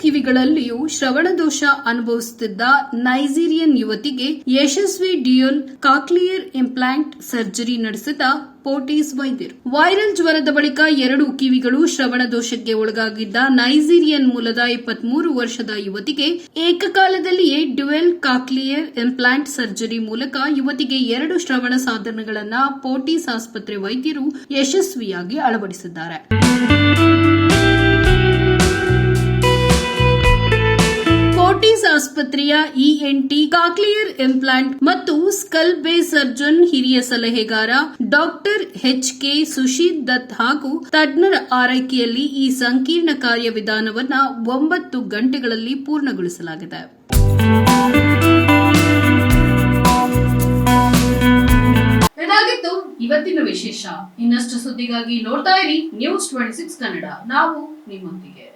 ಕಿವಿಗಳಲ್ಲಿಯೂ ಶ್ರವಣದೋಷ ಅನುಭವಿಸುತ್ತಿದ್ದ ನೈಜೀರಿಯನ್ ಯುವತಿಗೆ ಯಶಸ್ವಿ ಡಿಯೋಲ್ ಕಾಕ್ಲಿಯರ್ ಇಂಪ್ಲಾಂಟ್ ಸರ್ಜರಿ ನಡೆಸಿದ ಪೋಟೀಸ್ ವೈದ್ಯರು. ವೈರಲ್ ಜ್ವರದ ಬಳಿಕ ಎರಡು ಕಿವಿಗಳು ಶ್ರವಣ ದೋಷಕ್ಕೆ ಒಳಗಾಗಿದ್ದ ನೈಜೀರಿಯನ್ ಮೂಲದ ಇಪ್ಪತ್ಮೂರು ವರ್ಷದ ಯುವತಿಗೆ ಏಕಕಾಲದಲ್ಲಿಯೇ ಡ್ಯುವೆಲ್ ಕಾಕ್ಲಿಯರ್ ಇಂಪ್ಲಾಂಟ್ ಸರ್ಜರಿ ಮೂಲಕ ಯುವತಿಗೆ ಎರಡು ಶ್ರವಣ ಸಾಧನಗಳನ್ನು ಪೋರ್ಟಿಸ್ ಆಸ್ಪತ್ರೆ ವೈದ್ಯರು ಯಶಸ್ವಿಯಾಗಿ ಅಳವಡಿಸಿದ್ದಾರೆ. ಫೋರ್ಟಿಸ್ ಆಸ್ಪತ್ರೆಯ ಇಎನ್ಟಿ ಕಾಕ್ಲಿಯರ್ ಇಂಪ್ಲಾಂಟ್ ಮತ್ತು ಸ್ಕಲ್ ಬೇ ಸರ್ಜನ್ ಹಿರಿಯ ಸಲಹೆಗಾರ doctor H K Susheeth Dutt ಹಾಗೂ ತಜ್ಞರ ಆರೈಕೆಯಲ್ಲಿ ಈ ಸಂಕೀರ್ಣ ಕಾರ್ಯವಿಧಾನವನ್ನ ಒಂಬತ್ತು ಗಂಟೆಗಳಲ್ಲಿ ಪೂರ್ಣಗೊಳಿಸಲಾಗಿದೆ. ಇದಾಗಿತ್ತು ಇವತ್ತಿನ ವಿಶೇಷ. ಇನ್ನಷ್ಟು ಸುದ್ದಿಗಾಗಿ ನೋಡ್ತಾ ಇರಿ ನ್ಯೂಸ್ ಟ್ವೆಂಟಿ ಸಿಕ್ಸ್ ಕನ್ನಡ ನಾವು ನಿಮ್ಮೊಂದಿಗೆ.